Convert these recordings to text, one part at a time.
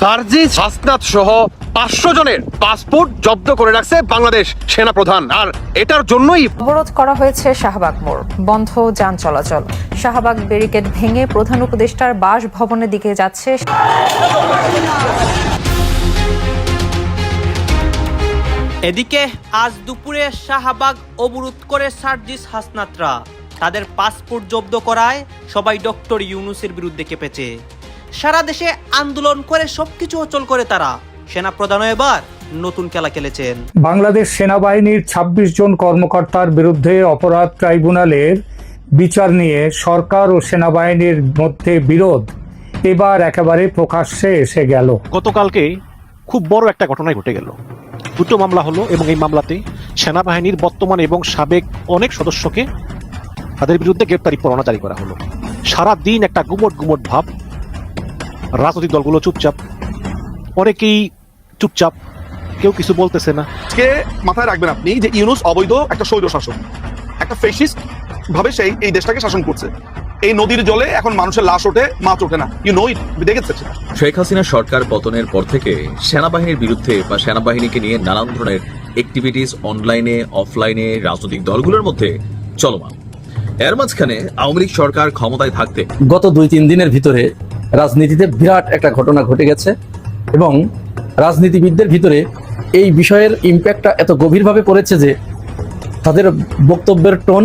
সার্জিস হাসনাত সহ পাঁচশো জনের পাসপোর্ট জব্দ করে রাখছে বাংলাদেশ সেনা প্রধান আর এটার জন্যই অবরোধ করা হয়েছে শাহবাগ মোড়। বন্ধ যান চলাচল। শাহবাগ ব্যারিকেড ভেঙে প্রধান উপদেষ্টার বাসভবনের দিকে যাচ্ছে এদিকে আজ দুপুরে শাহবাগ অবরোধ করে সার্জিস হাসনাতরা। তাদের পাসপোর্ট জব্দ করায় সবাই ডক্টর ইউনুসের বিরুদ্ধে কেঁপেছে। সারা দেশে আন্দোলন করে সবকিছু অচল করে তারা। সেনা প্রধানও এবার নতুন খেলা খেলেছেন। বাংলাদেশ সেনাবাহিনীর ২৬ জন কর্মকর্তার বিরুদ্ধে অপরাধ ট্রাইব্যুনালের বিচার নিয়ে সরকার ও সেনাবাহিনীর মধ্যে বিরোধ এবার একেবারে প্রকাশ্যে এসে গেল। গতকালকে খুব বড় একটা ঘটনাই ঘটে গেল। দুটো মামলা হলো এবং এই মামলাতে সেনাবাহিনীর বর্তমান এবং সাবেক অনেক সদস্যকে তাদের বিরুদ্ধে গ্রেপ্তারি পরোয়ানা জারি করা হলো। সারা দিন একটা গুমট গুমট ভাব রাজনৈতিক দলগুলো চুপচাপ। অনেকেই চুপচাপ কেউ কিছু বলতেছে না। আজকে মাথায় রাখবেন আপনি যে ইউনুস অবৈধ একটা স্বৈর শাসক। একটা ফেসিস্ট ভাবে সেই এই দেশটাকে শাসন করছে। এই নদীর জলে এখন মানুষের লাশ ওঠে মাছ ওঠে না। ইউ নো ইট দেখেছে শেখ হাসিনা সরকার পতনের পর থেকে সেনাবাহিনীর বিরুদ্ধে বা সেনাবাহিনীকে নিয়ে নানান ধরনের অ্যাক্টিভিটিস অনলাইনে অফলাইনে রাজনৈতিক দলগুলোর মধ্যে চলমান। এর মাঝখানে আওয়ামী লীগ সরকার ক্ষমতায় থাকতে গত দুই তিন দিনের ভিতরে রাজনীতিতে বিরাট একটা ঘটনা ঘটে গেছে এবং রাজনীতিবিদদের ভিতরে এই বিষয়ের ইম্প্যাক্টটা এত গভীরভাবে পড়েছে যে তাদের বক্তব্যের টোন,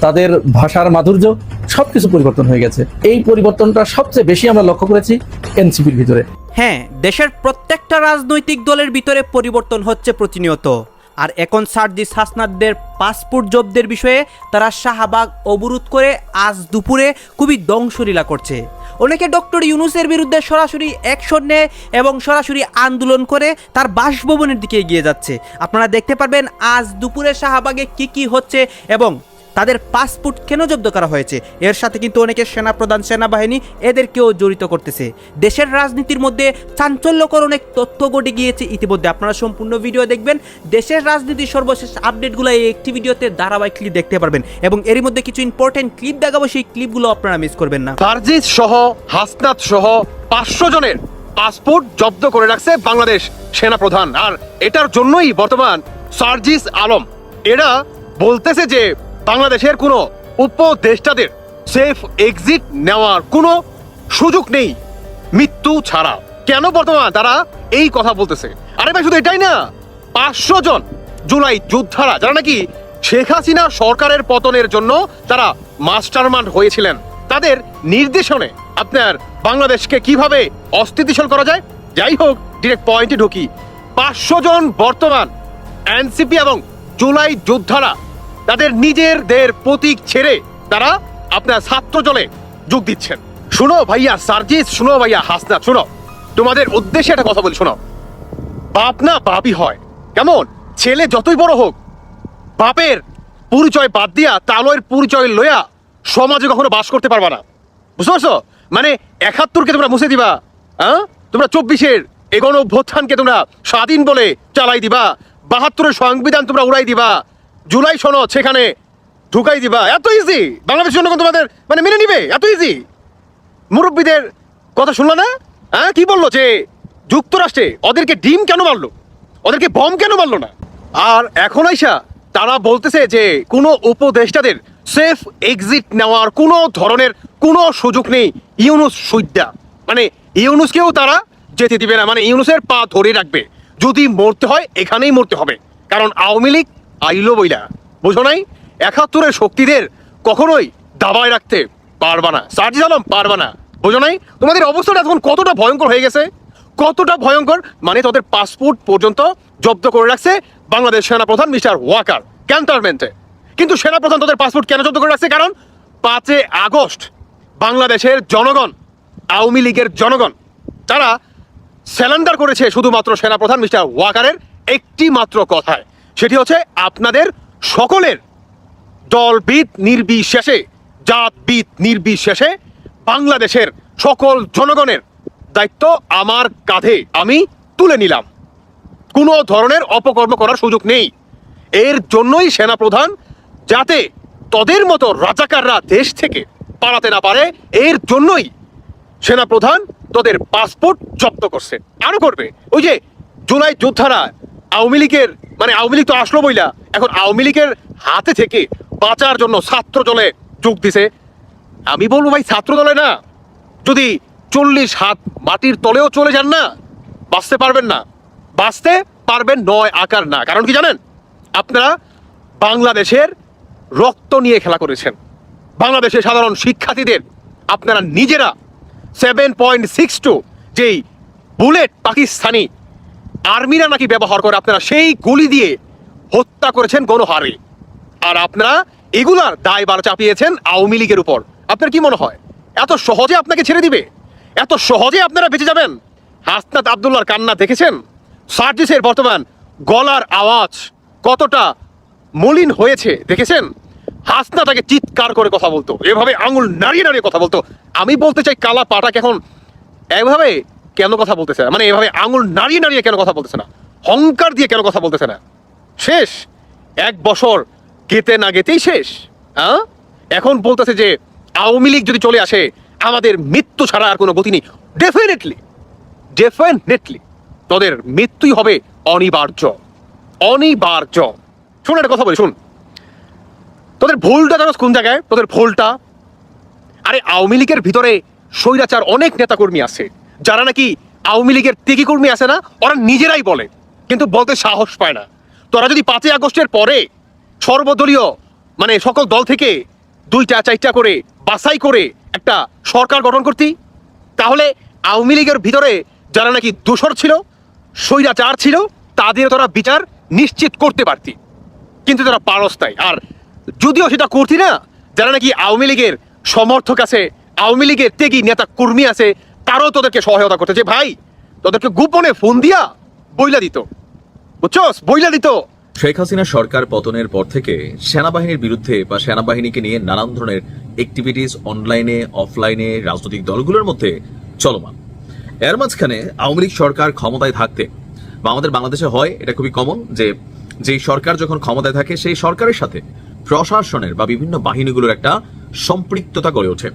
তাদের ভাষার মাধুর্য সব কিছু পরিবর্তন হয়ে গেছে। এই পরিবর্তনটা সবচেয়ে বেশি আমরা লক্ষ্য করেছি এনসিপির ভিতরে। হ্যাঁ দেশের প্রত্যেকটা রাজনৈতিক দলের ভিতরে পরিবর্তন হচ্ছে প্রতিনিয়ত। আর এখন সার্জিস সাসনাদদের পাসপোর্ট জব্দের বিষয়ে তারা শাহবাগ অবরোধ করে আজ দুপুরে খুবই দংশলীলা করছে। অনেকে ডক্টর ইউনুসের বিরুদ্ধে সরাসরি অ্যাকশন নেয় এবং সরাসরি আন্দোলন করে তার বাসভবনের দিকে এগিয়ে যাচ্ছে। আপনারা দেখতে পারবেন আজ দুপুরে শাহবাগে কি কি হচ্ছে এবং তাদের পাসপোর্ট কেন জব্দ করা হয়েছে? এর সাথে কিন্তু অনেকে সেনাপ্রধান, সেনাবাহিনী এদেরকেও জড়িত করতেছে। দেশের রাজনীতির মধ্যে চাঞ্চল্যকর অনেক তথ্য ঘটে গিয়েছে ইতিমধ্যে। আপনারা সম্পূর্ণ ভিডিও দেখবেন। দেশের রাজনীতির সর্বশেষ আপডেটগুলো এই একটি ভিডিওতে ধারাবাহিকলি দেখতে পারবেন এবং এরই মধ্যে কিছু ইম্পর্টেন্ট ক্লিপ দেখাবো, সেই ক্লিপগুলো আপনারা মিস করবেন না। সার্জিস সহ, হাসনাত সহ পাঁচশো জনের পাসপোর্ট জব্দ করে রাখছে বাংলাদেশ সেনা প্রধান আর এটার জন্যই বর্তমান সার্জিস আলম। এরা বলতেছে যে বাংলাদেশের কোনো উপদেষ্টাদের সেফ এক্সিট নেওয়ার কোনো সুযোগ নেই মৃত্যু ছাড়া। কেন বর্তমান তারা এই কথা বলতেছে? আরে ভাই, শুধু এটাই না, পাঁচশো জন জুলাই যোদ্ধারা, যারা নাকি শেখ হাসিনা সরকারের পতনের জন্য তারা মাস্টারমাইন্ড হয়েছিলেন, তাদের নির্দেশনে আপনার বাংলাদেশকে কীভাবে অস্থিতিশীল করা যায়? যাই হোক ডিরেক্ট পয়েন্টে ঢুকি। পাঁচশো জন বর্তমান এনসিপি এবং জুলাই যোদ্ধারা তাদের নিজেরদের প্রতীক ছেড়ে তারা আপনার ছাত্র জলে যোগ দিচ্ছেন। শুনো ভাইয়া সার্জিস, শুনো ভাইয়া হাসনা, শুনো। তোমাদের উদ্দেশ্যে একটা কথা বলি, শোনো। বাপ না বাপই হয়। কেমন? ছেলে যতই বড় হোক, বাপের পরিচয় বাদ দিয়া তালয়ের পরিচয় লইয়া সমাজে কখনো বাস করতে পারবা না। বুঝতে পারছ? মানে একাত্তরকে তোমরা মুছে দিবা হ্যাঁ তোমরা চব্বিশের এগোনো অভ্যুত্থানকে তোমরা স্বাধীন বলে চালাই দিবা, বাহাত্তরের সংবিধান তোমরা উড়াই দিবা জুলাই সনদ সেখানে ঢুকাই দিবা। এত ইজি বাংলাদেশের জনগণ তোমাদের মানে মেনে নিবে। এত ইজি মুরব্বীদের কথা শুনলো না? হ্যাঁ? কি বলল যে যুক্তরাষ্ট্রে ওদেরকে ডিম কেন মারলো? ওদেরকে বম কেন মারলো না? আর এখন আইসা তারা বলতেছে যে কোনো উপদেষ্টাদের সেফ এক্সিট নেওয়ার কোনো ধরনের কোনো সুযোগ নেই ইউনুস সুইদ্যা মানে ইউনুসকেও তারা যেতে দিবে না। মানে ইউনুসের পা ধরে রাখবে। যদি মরতে হয়, এখানেই মরতে হবে। কারণ আওয়ামী লীগ আইলো বইলা। বুঝো নাই? একাত্তরের শক্তিদের কখনোই দাবায় রাখতে পারবা না। সার্জিস আলম পারবা না। বুঝো নাই? তোমাদের অবস্থাটা এখন কতটা ভয়ঙ্কর হয়ে গেছে? কতটা ভয়ঙ্কর? মানে তাদের পাসপোর্ট পর্যন্ত জব্দ করে রাখছে বাংলাদেশ সেনাপ্রধান মিস্টার ওয়াকার ক্যান্টনমেন্টে। কিন্তু সেনাপ্রধান তাদের পাসপোর্ট কেন জব্দ করে রাখছে? কারণ পাঁচে আগস্ট বাংলাদেশের জনগণ, আওয়ামী লীগের জনগণ, তারা স্যালেন্ডার করেছে শুধুমাত্র সেনাপ্রধান মিস্টার ওয়াকারের একটি মাত্র কথায়। সেটি হচ্ছে আপনাদের সকলের দলবিদ নির্বিশেষে, জাতবিদ নির্বিশেষে বাংলাদেশের সকল জনগণের দায়িত্ব আমার কাঁধে। আমি তুলে নিলাম। কোনো ধরনের অপকর্ম করার সুযোগ নেই। এর জন্যই সেনাপ্রধান যাতে তাদের মতো রাজাকাররা দেশ থেকে পালাতে না পারে, এর জন্যই সেনাপ্রধান তোদের পাসপোর্ট জব্দ করছে। আরও করবে। ওই যে জুলাই যোদ্ধারা আওয়ামী লীগের মানে আওয়ামী লীগ তো আসলো বইলা, এখন আওয়ামী লীগের হাতে থেকে বাঁচার জন্য ছাত্র দলে যোগ দিছে। আমি বলব ভাই, ছাত্র দলে না, যদি চল্লিশ হাত মাটির তলেও চলে যান না, বাঁচতে পারবেন না। বাঁচতে পারবেন নয় আকার না। কারণ কি জানেন? আপনারা বাংলাদেশের রক্ত নিয়ে খেলা করেছেন। বাংলাদেশের সাধারণ শিক্ষার্থীদের আপনারা নিজেরা সেভেন পয়েন্ট সিক্স টু যেই বুলেট পাকিস্তানি আর্মিরা নাকি ব্যবহার করে আপনারা সেই গুলি দিয়ে হত্যা করেছেন গণহারে। আর আপনারা এগুলার দায়বার চাপিয়েছেন আওয়ামী লীগের উপর। আপনার কি মনে হয়? এত সহজে আপনাকে ছেড়ে দিবে? এত সহজে আপনারা বেঁচে যাবেন? হাসনাত আবদুল্লার কান্না দেখেছেন? সার্জিসের বর্তমান গলার আওয়াজ কতটা মলিন হয়েছে দেখেছেন? হাসনা তাকে চিৎকার করে কথা বলতো, এভাবে আঙুল নাড়িয়ে নাড়িয়ে কথা বলতো। আমি বলতে চাই, কালা পাটাক এখন এভাবে কেন কথা বলতেছে না? মানে এভাবে আঙুল নাড়িয়ে নাড়িয়ে কেন কথা বলতেছে না? হংকার দিয়ে কেন কথা বলতেছে না? শেষ। এক বছর গেতে না গেতেই শেষ হ্যাঁ? এখন বলতেছে যে আওয়ামী লীগ যদি চলে আসে, আমাদের মৃত্যু ছাড়া আর কোনো গতি নেই। ডেফিনেটলি ডেফিনেটলি তোদের মৃত্যুই হবে অনিবার্য অনিবার্য। শুন একটা কথা বলি শুন তোদের ভুলটা জানো কোন জায়গায়? তোদের ভুলটা? আরে আওয়ামী লীগের ভিতরে স্বৈরাচার অনেক নেতাকর্মী আছে। যারা নাকি আওয়ামী লীগের ত্যাগী কর্মী আছে না, ওরা নিজেরাই বলে, কিন্তু বলতে সাহস পায় না। তোরা যদি পাঁচই আগস্টের পরে সর্বদলীয় মানে সকল দল থেকে দুইটা, চারটা করে বাছাই করে একটা সরকার গঠন করতি, তাহলে আওয়ামী লীগের ভিতরে যারা নাকি দোষর ছিল, স্বৈরাচার ছিল, তাদের তোরা বিচার নিশ্চিত করতে পারতি। কিন্তু তারা পারস আর যদিও সেটা করতি না, যারা নাকি আওয়ামী লীগের সমর্থক আছে, আওয়ামী লীগের ত্যাগী নেতা কর্মী আছে তারাও তোদেরকে সহায়তা করতে। যে ভাই, তোদেরকে গোপনে ফোন দিয়া বইলা দিত। বুঝছস? বইলা দিত। শেখ হাসিনা সরকার পতনের পর থেকে সেনাবাহিনীর বিরুদ্ধে বা সেনাবাহিনীকে নিয়ে নানান ধরনের অ্যাক্টিভিটিস অনলাইনে অফলাইনে রাজনৈতিক দলগুলোর মধ্যে চলমান। এর মাঝখানে আওয়ামী লীগ সরকার ক্ষমতায় থাকতে, বা আমাদের বাংলাদেশে হয়, এটা খুবই কমন যে যেই সরকার যখন ক্ষমতায় থাকে, সেই সরকারের সাথে প্রশাসনের বা বিভিন্ন বাহিনীগুলোর একটা সম্পৃক্ততা গড়ে ওঠে।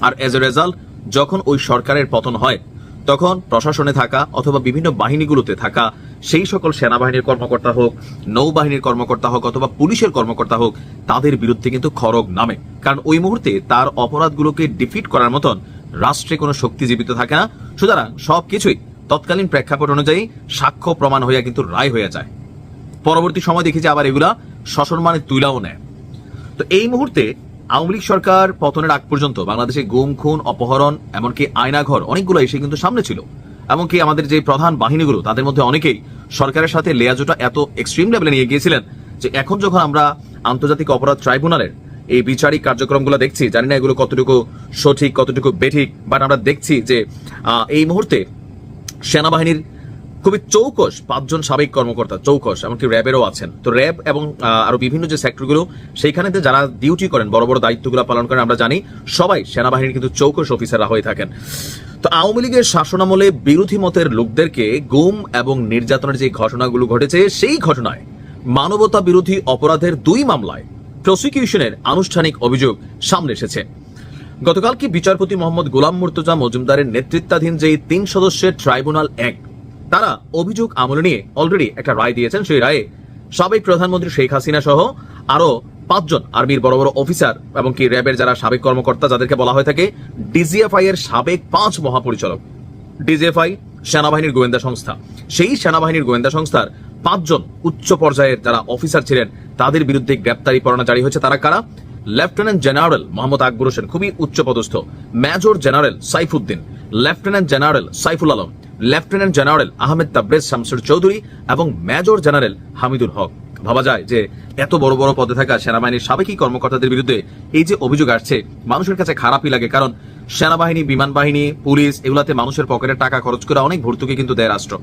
আর এজ এ রেজাল্ট যখন ওই সরকারের পতন হয়, তখন প্রশাসনে থাকা অথবা বিভিন্ন বাহিনীগুলোতে থাকা সেই সকল সেনাবাহিনীর কর্মকর্তা হোক, নৌবাহিনীর কর্মকর্তা হোক অথবা পুলিশের কর্মকর্তা হোক, তাদের বিরুদ্ধে কিন্তু খড়গ নামে। কারণ ওই মুহূর্তে তার অপরাধগুলোকে ডিফিট করার মতন রাষ্ট্রে কোনো শক্তি জীবিত থাকে না। সুতরাং সবকিছুই তৎকালীন প্রেক্ষাপট অনুযায়ী সাক্ষ্য প্রমাণ হইয়া কিন্তু রায় হয়ে যায়। পরবর্তী সময় দেখি যে আবার এগুলা সসম্মানে তুলাও নেয়। তো এই মুহূর্তে আওয়ামী লীগ সরকার পতনের আগ পর্যন্ত বাংলাদেশে গুম, খুন, অপহরণ, এমনকি আয়নাঘর অনেকগুলো এসে কিন্তু সামনে ছিল। এমনকি আমাদের যে প্রধান বাহিনীগুলো, তাদের মধ্যে অনেকেই সরকারের সাথে লেয়াজোটা এত এক্সট্রিম লেভেলে নিয়ে গিয়েছিলেন যে এখন যখন আমরা আন্তর্জাতিক অপরাধ ট্রাইব্যুনালের এই বিচারিক কার্যক্রমগুলো দেখছি, জানি না এগুলো কতটুকু সঠিক, কতটুকু বেঠিক বাট আমরা দেখছি যে এই মুহূর্তে সেনাবাহিনীর খুবই চৌকস, পাঁচজন সাবেক কর্মকর্তা চৌকস, এমনকি র্যাবেরও আছেন। তো র্যাব এবং আরও বিভিন্ন যে সেক্টরগুলো সেইখানে যারা ডিউটি করেন, বড় বড় দায়িত্বগুলো পালন করেন, আমরা জানি, সবাই সেনাবাহিনীর কিন্তু চৌকস অফিসাররা হয়ে থাকেন। তো আওয়ামী লীগের শাসনামলে বিরোধী মতের লোকদেরকে গুম এবং নির্যাতনের যে ঘটনাগুলো ঘটেছে, সেই ঘটনায় মানবতা বিরোধী অপরাধের দুই মামলায় প্রসিকিউশনের আনুষ্ঠানিক অভিযোগ সামনে এসেছে। গতকালকে বিচারপতি মোহাম্মদ গোলাম মুর্তজা মজুমদারের নেতৃত্বাধীন যে তিন সদস্যের ট্রাইব্যুনাল এক তারা অভিযোগ আমলে নিয়ে অলরেডি একটা রায় দিয়েছেন। সেই রায়ে সাবেক প্রধানমন্ত্রী শেখ হাসিনা সহ আরও পাঁচজন আর্মির বড় বড় অফিসার এবং কি র্যাবের যারা সাবেক কর্মকর্তা যাদেরকে বলা হয়ে থাকে ডিজিএফআই এর সাবেক পাঁচ মহাপরিচালক। ডিজিএফআই সেনাবাহিনীর গোয়েন্দা সংস্থা। সেই সেনাবাহিনীর গোয়েন্দা সংস্থার পাঁচজন উচ্চ পর্যায়ের যারা অফিসার ছিলেন, তাদের বিরুদ্ধে গ্রেপ্তারি পরোয়ানা জারি হয়েছে। তারা কারা? লেফটেন্যান্ট জেনারেল মোহাম্মদ আকবর হোসেন, খুবই উচ্চ পদস্থ major general Saifuddin. Lieutenant general Saiful Alam. Lieutenant general Ahmed Tabrez Shamsur Chowdhury এবং মেজর জেনারেল হামিদুল হক। ভাবা যায় যে এত বড় বড় পদে থাকা সেনাবাহিনীর সাবেকই কর্মকর্তাদের বিরুদ্ধে এই যে অভিযোগ আসছে, মানুষের কাছে খারাপই লাগে কারণ সেনাবাহিনী, বিমান বাহিনী, পুলিশ এগুলাতে মানুষের পকেটে টাকা খরচ করে অনেক ভর্তুকি কিন্তু দেয় রাষ্ট্র।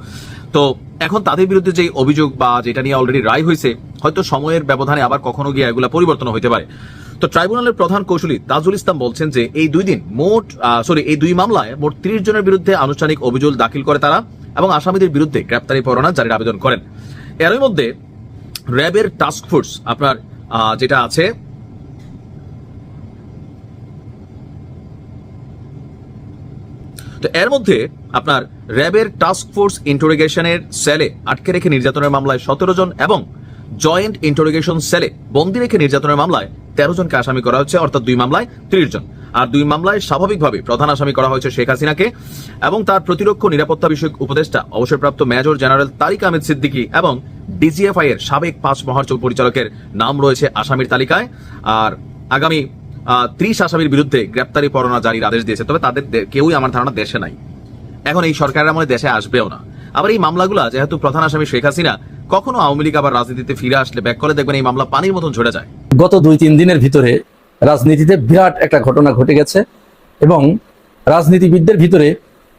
তো এখন তাদের বিরুদ্ধে যে অভিযোগ বা যেটা নিয়ে অলরেডি রায় হয়েছে, হয়তো সময়ের ব্যবধানে আবার কখনো গিয়ে এগুলা পরিবর্তন হতে পারে। তো ট্রাইব্যুনালের প্রধান কৌশলী তাজুল ইসলাম বলছেন যে এই দুই দিন মোট সরি এই দুই মামলায় মোট তিরিশ জনের বিরুদ্ধে আনুষ্ঠানিক অভিযোগ দাখিল করে তারা এবং আসামিদের বিরুদ্ধে গ্রেপ্তারি পরোয়ানা জারির আবেদন করেন। এরই মধ্যে র্যাবের টাস্ক ফোর্স আপনার যেটা আছে, তো এর মধ্যে আপনার র্যাবের টাস্ক ফোর্স ইন্টারোগেশনের সেলে আটকে রেখে নির্যাতনের মামলায় সতেরো জন এবং জয়েন্ট ইন্টারোগেশন সেলে বন্দি রেখে নির্যাতনের মামলায় তেরো জনকে আসামি করা হচ্ছে, অর্থাৎ দুই মামলায় ত্রিশ জন। আর দুই মামলায় স্বাভাবিকভাবে প্রধান আসামি করা হয়েছে শেখ হাসিনাকে এবং তার প্রতিরক্ষ নিরাপত্তা বিষয়ক উপদেষ্টা, অবসরপ্রাপ্ত মেজর জেনারেল তারিক আহমেদ সিদ্দিকী এবং ডিজিএফআই এর সাবেক পাঁচ মহার্চল পরিচালকের নাম রয়েছে আসামির তালিকায়। আর আগামী ত্রিশ আসামির বিরুদ্ধে গ্রেপ্তারি পরোয়ানা জারির আদেশ দিয়েছে, তবে তাদের কেউই আমার ধারণা দেশে নাই। এখন এই সরকারের আমলে দেশে আসবেও না। আবার এই মামলাগুলো, যেহেতু প্রধান আসামি শেখ হাসিনা, কখনো আওয়ামী লীগ আবার রাজনীতিতে ফিরে আসলে ব্যাক করে দেখবেন এই মামলা পানির মতন ঝরে যায়। গত দুই তিন দিনের ভিতরে রাজনীতিতে বিরাট একটা ঘটনা ঘটে গেছে এবং রাজনীতিবিদদের ভিতরে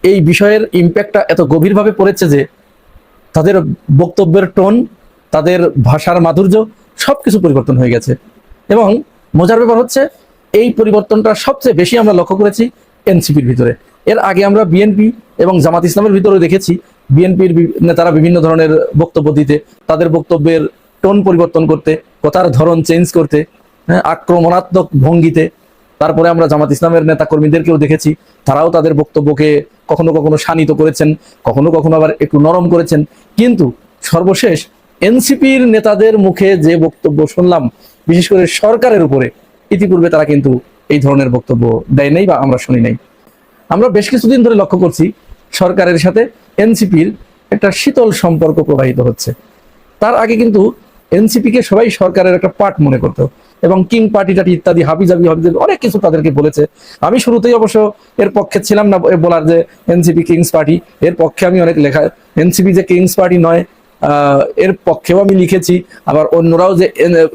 এই বিষয়ের ইম্প্যাক্টটা এত গভীরভাবে পড়েছে যে তাদের বক্তব্যের টোন, তাদের ভাষার মাধুর্য সব কিছু পরিবর্তন হয়ে গেছে। এবং মজার ব্যাপার হচ্ছে, এই পরিবর্তনটা সবচেয়ে বেশি আমরা লক্ষ্য করেছি এনসিপির ভিতরে। এর আগে আমরা বিএনপি এবং জামাত ইসলামের ভিতরে দেখেছি বিএনপির নেতারা বিভিন্ন ধরনের বক্তব্য দিতে তাদের বক্তব্যের টোন পরিবর্তন করতে কথার ধরন চেঞ্জ করতে হ্যাঁ, আক্রমণাত্মক ভঙ্গিতে। তারপরে আমরা জামাত ইসলামের নেতা কর্মীদেরকেও দেখেছি তারাও তাদের বক্তব্যকে কখনো কখনো শানিত করেছেন কখনো কখনো আবার একটু নরম করেছেন। কিন্তু সর্বশেষ এনসিপির নেতাদের মুখে যে বক্তব্য শুনলাম বিশেষ করে সরকারের উপরে ইতিপূর্বে তারা কিন্তু এই ধরনের বক্তব্য দেয় নাই বা আমরা শুনি নাই। আমরা বেশ কিছুদিন ধরে লক্ষ্য করছি সরকারের সাথে এনসিপির একটা শীতল সম্পর্ক প্রবাহিত হচ্ছে। তার আগে কিন্তু এনসিপি কে সবাই সরকারের একটা পার্ট মনে করতো এবং কিং পার্টি টাটি ইত্যাদি, হাবিজাবি হাবিজাবি অনেক কিছু তাদেরকে বলেছে। আমি শুরুতেই অবশ্য এর পক্ষে ছিলাম না বলার যে এনসিপি কিংস পার্টি, এর পক্ষে আমি অনেক লেখা, এনসিপি যে কিংস পার্টি নয় এর পক্ষেও আমি লিখেছি। আবার অন্যরাও যে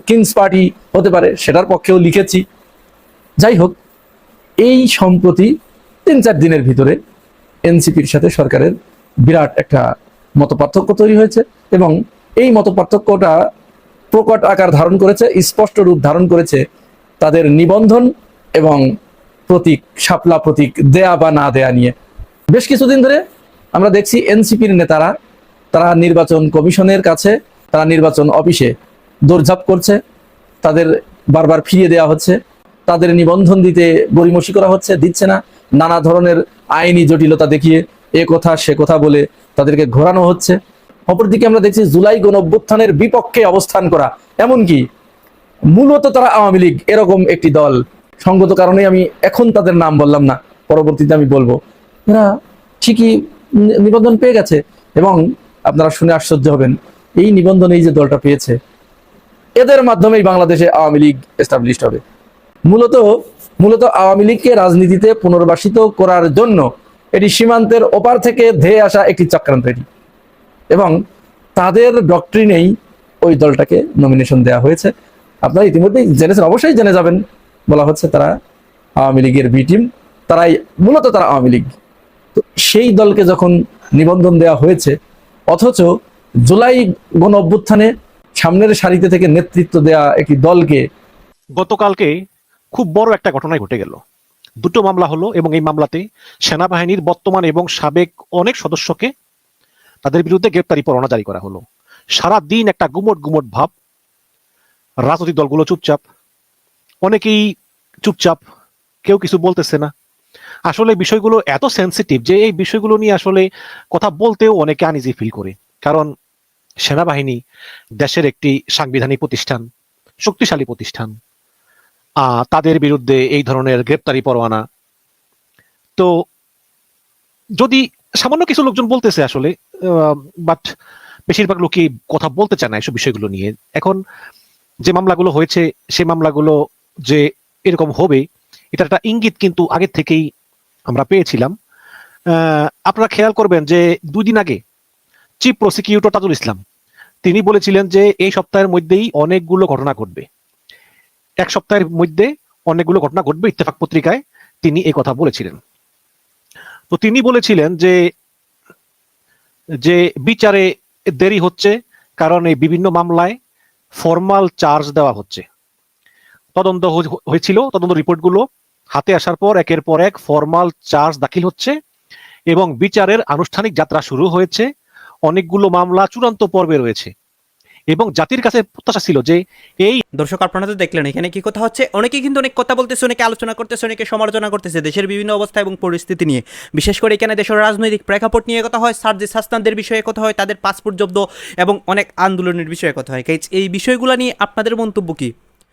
কিংস পার্টি হতে পারে, সেটার পক্ষেও লিখেছি। যাই হোক, এই সম্প্রতি তিন চার দিনের ভিতরে এনসিপির সাথে সরকারের বিরাট একটা মত পার্থক্য তৈরি হয়েছে এবং এই মত পার্থক্যটা প্রকট আকার ধারণ করেছে, স্পষ্ট রূপ ধারণ করেছে তাদের নিবন্ধন এবং প্রতীক, শাপলা প্রতীক, দেয়া বা না দেয়া নিয়ে। বেশ কিছুদিন ধরে আমরা দেখছি এনসিপির নেতারা, তারা নির্বাচন কমিশনের কাছে, তারা নির্বাচন অফিসে দৌড়ঝাঁপ করছে, তাদের বারবার ফিরিয়ে দেওয়া হচ্ছে, তাদের নিবন্ধন দিতে গড়িমসি করা হচ্ছে, দিচ্ছে না। নানা ধরনের আইনি জটিলতা দেখিয়ে এ কথা, সে কথা বলে তাদেরকে ঘোরানো হচ্ছে। অপরদিকে আমরা দেখছি জুলাই গণ অভ্যুত্থানের বিপক্ষে অবস্থান করা। এমনকি মূলত তারা আওয়ামী লীগ এরকম একটি দল। সঙ্গত কারণে আমি এখন তাদের নাম বললাম না, পরবর্তীতে আমি বলব। এরা ঠিকই নিবন্ধন পেয়ে গেছে এবং আপনারা শুনে আশ্চর্য হবেন, এই নিবন্ধন এই যে দলটা পেয়েছে, এদের মাধ্যমেই বাংলাদেশে আওয়ামী লীগ এস্টাবলিশড হবে। মূলত মূলত আওয়ামী লীগকে রাজনীতিতে পুনর্বাসিত করার জন্য এটি সীমান্তের ওপার থেকে ধেয়ে আসা একটি চক্রান্ত এটি। এবং তাদের ডক্ট্রিনেই ওই দলটাকে নমিনেশন দেওয়া হয়েছে। আপনারা ইতিমধ্যেই জেনেছেন, অবশ্যই জেনে যাবেন, বলা হচ্ছে তারা আওয়ামী লীগের বি টিম তারাই মূলত তারা আওয়ামী লীগ। তো সেই দলকে যখন নিবন্ধন দেওয়া হয়েছে, অথচ জুলাই গণ অভ্যুত্থানে সামনের সারিতে থেকে নেতৃত্ব দেওয়া একটি দলকে গতকালকে খুব বড় একটা ঘটনাই ঘটে গেল। দুটো মামলা হলো এবং এই মামলাতে সেনাবাহিনীর বর্তমান এবং সাবেক অনেক সদস্যকে তাদের বিরুদ্ধে গ্রেপ্তারি পরোয়ানা জারি করা হলো। সারা দিন একটা গুমট গুমট ভাব, রাজনৈতিক দলগুলো চুপচাপ, অনেকেই চুপচাপ, কেউ কিছু বলতেছে না। আসলে বিষয়গুলো এত সেন্সিটিভ যে এই বিষয়গুলো নিয়ে আসলে কথা বলতেও অনেকে আনিজি ফিল করে। কারণ সেনাবাহিনী দেশের একটি সাংবিধানিক প্রতিষ্ঠান, শক্তিশালী প্রতিষ্ঠান। তাদের বিরুদ্ধে এই ধরনের গ্রেপ্তারি পরোয়ানা। তো যদি সামান্য কিছু লোকজন বলতেছে আসলে বাট বেশিরভাগ লোকই কথা বলতে চায় না এসব বিষয়গুলো নিয়ে। এখন যে মামলাগুলো হয়েছে সেই মামলাগুলো যে এরকম হবে এটা একটা ইঙ্গিত কিন্তু আগে থেকেই আমরা পেয়েছিলাম। আপনারা খেয়াল করবেন যে দুই দিন আগে চিফ প্রসিকিউটর তাজুল ইসলাম, তিনি বলেছিলেন যে এই সপ্তাহের মধ্যেই অনেকগুলো ঘটনা ঘটবে। এক সপ্তাহের মধ্যে অনেকগুলো ঘটনা ঘটবে ইত্তেফাক পত্রিকায়, তিনি এই কথা বলেছিলেন। তো তিনি বলেছিলেন যে যে বিচারে দেরি হচ্ছে কারণ এই বিভিন্ন মামলায় ফর্মাল চার্জ দেওয়া হচ্ছে। তদন্ত হয়ে- হয়েছিল, তদন্ত রিপোর্টগুলো হাতে আসার পর একের পর এক ফর্মাল চার্জ দাখিল হচ্ছে এবং বিচারের আনুষ্ঠানিক যাত্রা শুরু হয়েছে। অনেকগুলো মামলা চূড়ান্ত পর্বে রয়েছে। এবং জাতির কাছে প্রত্যাশা ছিল যে এই দর্শক, আপনারা তো দেখলেন, এখানে কি কথা হচ্ছে? অনেকে কিন্তু অনেক কথা বলতেছে, অনেকে আলোচনা করতেছে, অনেকে সমালোচনা করতেছে, দেশের বিভিন্ন অবস্থা এবং পরিস্থিতি নিয়ে। বিশেষ করে এখানে দেশের রাজনৈতিক প্রেক্ষাপট নিয়ে কথা হয়, সার্জিস হাসনানদের বিষয়ে কথা হয়, তাদের পাসপোর্ট জব্দ এবং অনেক আন্দোলনের বিষয়ে কথা হয়। এই বিষয়গুলো নিয়ে আপনাদের মন্তব্য কি?